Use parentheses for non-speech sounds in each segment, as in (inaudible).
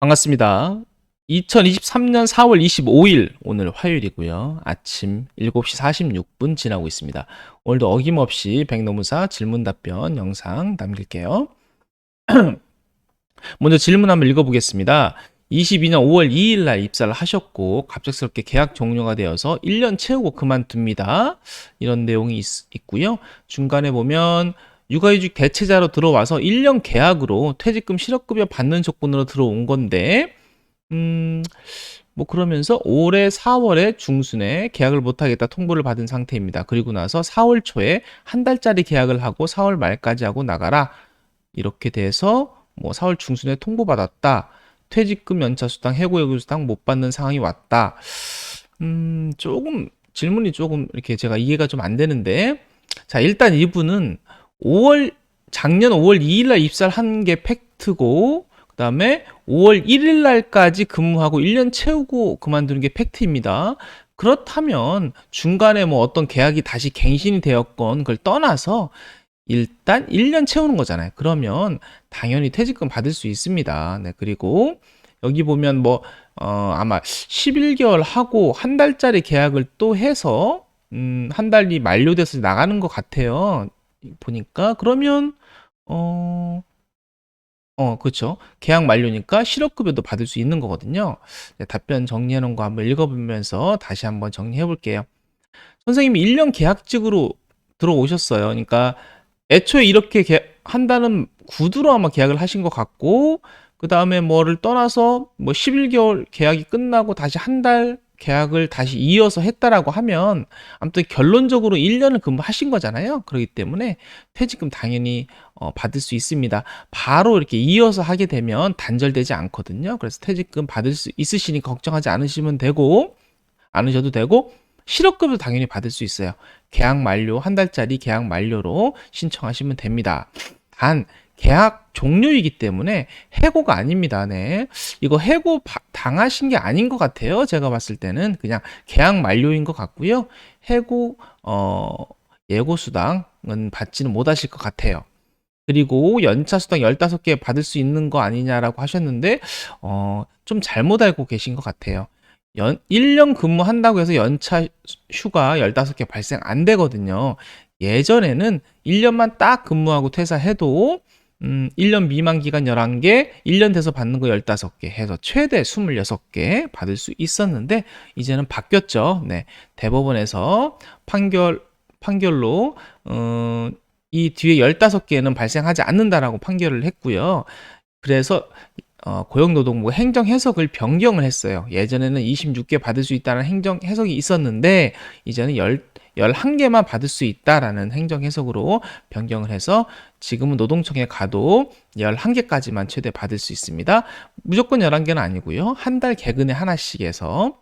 반갑습니다. 2023년 4월 25일 오늘 화요일이고요. 아침 7시 46분 지나고 있습니다. 오늘도 어김없이 백노무사 질문 답변 영상 남길게요. (clears throat) 먼저 질문 한번 읽어보겠습니다. 22년 5월 2일 날 입사를 하셨고 갑작스럽게 계약 종료가 되어서 1년 채우고 그만둡니다. 이런 내용이 있, 있고요. 중간에 보면 육아휴직 대체자로 들어와서 1년 계약으로 퇴직금 실업급여 받는 조건으로 들어온 건데 음, 뭐 그러면서 올해 4월에 중순에 계약을 못하겠다 통보를 받은 상태입니다. 그리고 나서 4월 초에 한 달짜리 계약을 하고 4월 말까지 하고 나가라. 이렇게 돼서 뭐 4월 중순에 통보받았다. 퇴직금 연차수당, 해고예고수당 못 받는 상황이 왔다. 음, 조금 질문이 조금 이렇게 제가 이해가 좀 안 되는데 자, 일단 이분은 5월 작년 5월 2일 날 입사를 한 게 팩트고 그다음에 5월 1일 날까지 근무하고 1년 채우고 그만두는 게 팩트입니다. 그렇다면 중간에 뭐 어떤 계약이 다시 갱신이 되었건 그걸 떠나서 일단 1년 채우는 거잖아요. 그러면 당연히 퇴직금 받을 수 있습니다. 네, 그리고 여기 보면 뭐, 어, 아마 11개월 하고 한 달짜리 계약을 또 해서, 음, 한 달이 만료돼서 나가는 것 같아요. 보니까. 그러면, 어, 어, 그렇죠. 계약 만료니까 실업급여도 받을 수 있는 거거든요. 네, 답변 놓은 거 한번 읽어보면서 다시 한번 정리해 볼게요. 선생님이 1년 계약직으로 들어오셨어요. 그러니까 애초에 이렇게 계- 한다는 구두로 아마 계약을 하신 것 같고, 그 다음에 뭐를 떠나서 뭐 11개월 계약이 끝나고 다시 한 달 계약을 다시 이어서 했다라고 하면, 아무튼 결론적으로 1년을 근무하신 거잖아요. 그렇기 때문에 퇴직금 당연히 어, 받을 수 있습니다. 바로 이렇게 이어서 하게 되면 단절되지 않거든요. 그래서 퇴직금 받을 수 있으시니 걱정하지 않으시면 되고, 않으셔도 되고, 실업급여도 당연히 받을 수 있어요. 계약 만료, 한 달짜리 계약 만료로 신청하시면 됩니다. 단, 계약 종료이기 때문에 해고가 아닙니다. 네. 이거 해고 바- 당하신 게 아닌 것 같아요. 제가 봤을 때는 그냥 계약 만료인 것 같고요. 해고, 어, 예고 수당은 받지는 못하실 것 같아요. 그리고 연차 수당 15개 받을 수 있는 거 아니냐라고 하셨는데, 어, 좀 잘못 알고 계신 것 같아요. 연, 1년 근무한다고 해서 연차 휴가 15개 발생 안 되거든요. 예전에는 1년만 딱 근무하고 퇴사해도 음, 1년 미만 기간 11개, 1년 돼서 받는 거 15개 해서 최대 26개 받을 수 있었는데 이제는 바뀌었죠. 네. 대법원에서 판결 판결로 어, 이 뒤에 15개는 발생하지 않는다라고 판결을 했고요. 그래서 어, 고용노동부가 행정 해석을 변경을 했어요. 예전에는 26개 받을 수 있다는 행정 해석이 있었는데 이제는 10, 11개만 받을 수 있다라는 행정 해석으로 변경을 해서 지금은 노동청에 가도 11개까지만 최대 받을 수 있습니다. 무조건 11개는 아니고요. 한 달 개근에 하나씩 해서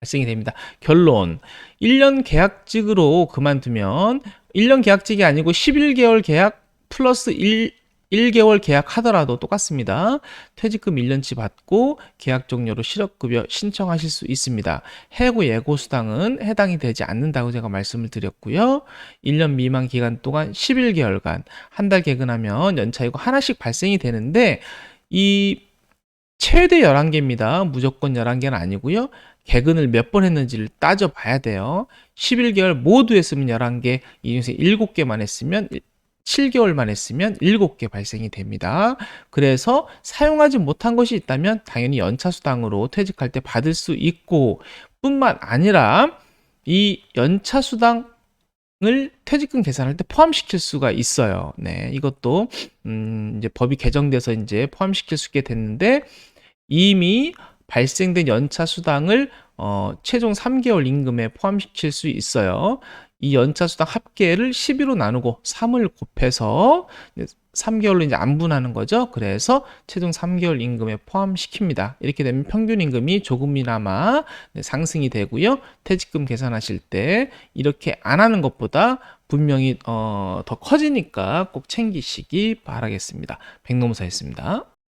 발생이 됩니다. 결론. 1년 계약직으로 그만두면 1년 계약직이 아니고 11개월 계약 플러스 1 1개월 계약하더라도 똑같습니다. 퇴직금 1년치 받고 계약 종료로 실업급여 신청하실 수 있습니다. 해고 예고 수당은 해당이 되지 않는다고 제가 말씀을 드렸고요. 1년 미만 기간 동안 11개월간 한 달 개근하면 연차이고 하나씩 발생이 되는데 이 최대 11개입니다. 무조건 11개는 아니고요. 개근을 몇 번 했는지를 따져봐야 돼요. 11개월 모두 했으면 11개, 이 중에서 7개만 했으면 7개월만 했으면 7개 발생이 됩니다. 그래서 사용하지 못한 것이 있다면 당연히 연차수당으로 퇴직할 때 받을 수 있고 뿐만 아니라 이 연차수당을 퇴직금 계산할 때 포함시킬 수가 있어요. 네, 이것도 음, 이제 법이 개정돼서 이제 포함시킬 수 있게 됐는데 이미 발생된 연차 수당을 어, 최종 3개월 임금에 포함시킬 수 있어요. 이 연차 수당 합계를 12로 나누고 3을 곱해서 3개월로 이제 안분하는 거죠. 그래서 최종 3개월 임금에 포함시킵니다. 이렇게 되면 평균 임금이 조금이나마 네, 상승이 되고요. 퇴직금 계산하실 때 이렇게 안 하는 것보다 분명히 어, 더 커지니까 꼭 챙기시기 바라겠습니다. 백노무사였습니다.